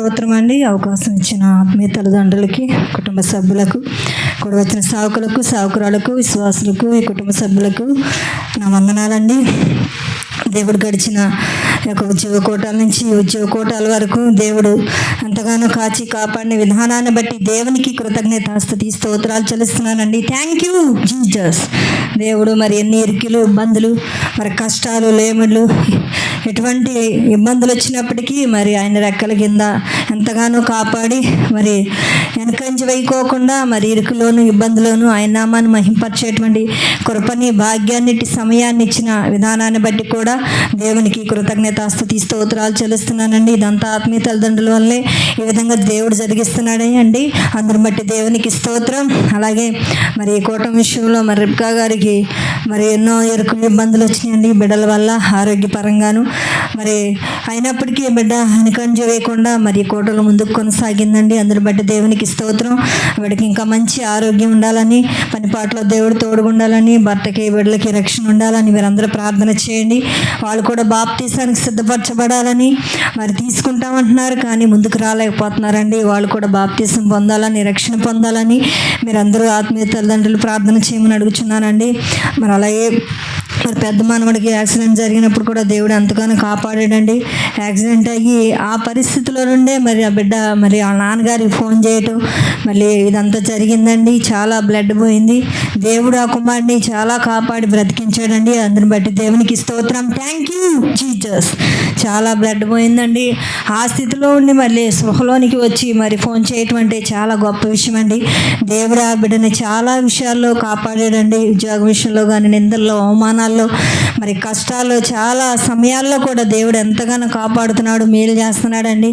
స్తోత్రం అండి అవకాశం ఇచ్చిన ఆత్మీయ తల్లిదండ్రులకి కుటుంబ సభ్యులకు కూడా వచ్చిన సావుకులకు సావుకురాలకు విశ్వాసులకు ఈ కుటుంబ సభ్యులకు నా వందనాలండి. దేవుడు గడిచిన యొక్క ఉద్యోగ కోటాల నుంచి ఉద్యోగ కోటాల వరకు దేవుడు ఎంతగానో కాచి కాపాడిన విధానాన్ని బట్టి దేవునికి కృతజ్ఞతాస్తుతి స్తోత్రాలు చెల్లిస్తున్నానండి. థ్యాంక్ యూ జీజస్ దేవుడు మరి ఎన్ని ఇరుకులు ఇబ్బందులు మరి కష్టాలు లేములు ఎటువంటి ఇబ్బందులు వచ్చినప్పటికీ మరి ఆయన రెక్కల కింద ఎంతగానో కాపాడి మరి వెనకంజి వేయకోకుండా మరి ఇరుకులోను ఇబ్బందులోను ఆయన నామాన్ని మహింపరిచేటువంటి కృపని భాగ్యాన్ని సమయాన్ని ఇచ్చిన విధానాన్ని బట్టి కూడా దేవునికి కృతజ్ఞతాస్తుతి స్తోత్రాలు చెల్లిస్తున్నానండి. ఇదంతా ఆత్మీయ తల్లిదండ్రుల వల్లే ఈ విధంగా దేవుడు జరిగిస్తున్నాడే అండి. అందరి బట్టి దేవునికి స్తోత్రం. అలాగే మరి ఈ కూటమి విషయంలో మరి రిబ్కా గారికి మరి ఎన్నో ఎరుకులు ఇబ్బందులు వచ్చినాయండి బిడ్డల వల్ల ఆరోగ్యపరంగాను. మరి అయినప్పటికీ బిడ్డ వెనకంజ వేయకుండా మరి కోటలు ముందుకు కొనసాగిందండి. అందరి బట్టి దేవునికి స్తోత్రం. వాడికి ఇంకా మంచి ఆరోగ్యం ఉండాలని పనిపాట్లో దేవుడు తోడుగుండాలని భర్తకి బిడ్డలకి రక్షణ ఉండాలని మీరందరూ ప్రార్థన చేయండి. వాళ్ళు కూడా బాప్తీసానికి సిద్ధపరచబడాలని మరి తీసుకుంటామంటున్నారు కానీ ముందుకు రాలేకపోతున్నారండి. వాళ్ళు కూడా బాప్తీసం పొందాలని రక్షణ పొందాలని మీరందరూ ఆత్మీయ తల్లిదండ్రులు ప్రార్థన చేయమని అడుగుచున్నానండి. మరి అలాగే మరి పెద్ద మనవడికి యాక్సిడెంట్ జరిగినప్పుడు కూడా దేవుడు ఎంతగానో కాపాడాడండి. యాక్సిడెంట్ అయ్యి ఆ పరిస్థితిలో నుండే మరి ఆ బిడ్డ మరి ఆ నాన్నగారికి ఫోన్ చేయటం మళ్ళీ ఇదంతా జరిగిందండి. చాలా బ్లడ్ పోయింది. దేవుడు ఆ కుమారుడిని చాలా కాపాడి బ్రతికించాడండి. అందుని బట్టి దేవునికి స్తోత్రం. థ్యాంక్ యూ జీజస్ చాలా బ్లడ్ పోయిందండి. ఆ స్థితిలో ఉండి మళ్ళీ స్పృహలోనికి వచ్చి మరి ఫోన్ చేయటం అంటే చాలా గొప్ప విషయం అండి దేవుడు ఆ బిడ్డని చాలా విషయాల్లో కాపాడాడండి. ఉద్యోగ విషయంలో కానీ నిందల్లో అవమానాల్లో మరి కష్టాల్లో చాలా సమయాల్లో కూడా దేవుడు ఎంతగానో కాపాడుతున్నాడు మేలు చేస్తున్నాడండి.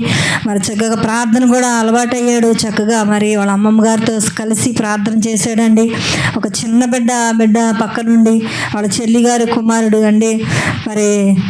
మరి చక్కగా ప్రార్థన కూడా అలవాటయ్యాడు. చక్కగా మరి వాళ్ళ అమ్మమ్మ గారితో కలిసి ప్రార్థన చేశాడండి. ఒక చిన్న బిడ్డ బిడ్డ పక్క నుండి వాళ్ళ చెల్లి గారు కుమారుడు అండి. మరి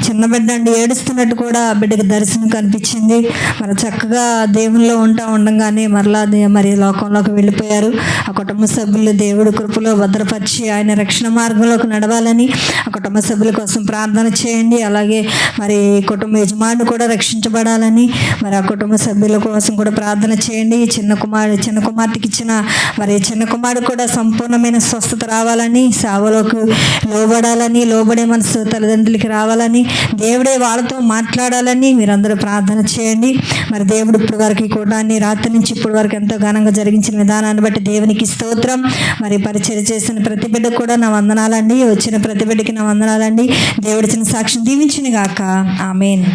చిన్న బిడ్డ అండి ఏడుస్తున్నట్టు కూడా ఆ బిడ్డకి దర్శనం కనిపించింది. మరి చక్కగా దేవుల్లో ఉంటా ఉండంగానే మరలా మరి లోకంలోకి వెళ్ళిపోయారు. ఆ కుటుంబ సభ్యులు దేవుడు కృపలో భద్రపరిచి ఆయన రక్షణ మార్గంలోకి నడవాలని కుటుంబ సభ్యుల కోసం ప్రార్థన చేయండి. అలాగే మరి కుటుంబ యజమాని కూడా రక్షించబడాలని మరి ఆ కుటుంబ సభ్యుల కోసం కూడా ప్రార్థన చేయండి. చిన్న కుమారు చిన్న కుమార్తెకి ఇచ్చిన మరి చిన్న కుమారుడు కూడా సంపూర్ణమైన స్వస్థత రావాలని సేవలోకి లోబడాలని లోబడే మనసు తల్లిదండ్రులకి రావాలని దేవుడే వాళ్ళతో మాట్లాడాలని మీరందరూ ప్రార్థన చేయండి. మరి దేవుడు ఇప్పుడు వరకు కూడా అన్ని రాత్రి నుంచి ఇప్పుడు వరకు ఎంతో ఘనంగా జరిగించిన విధానాన్ని బట్టి దేవునికి స్తోత్రం. మరి పరిచయం చేసిన ప్రతి బిడ్డకు కూడా నా వందనాలండి. వచ్చిన ప్రతి బిడ్డకి నా వందనాలండి. దేవుడిచ్చిన సాక్ష్యం దీవించిన గాక ఆమెన్.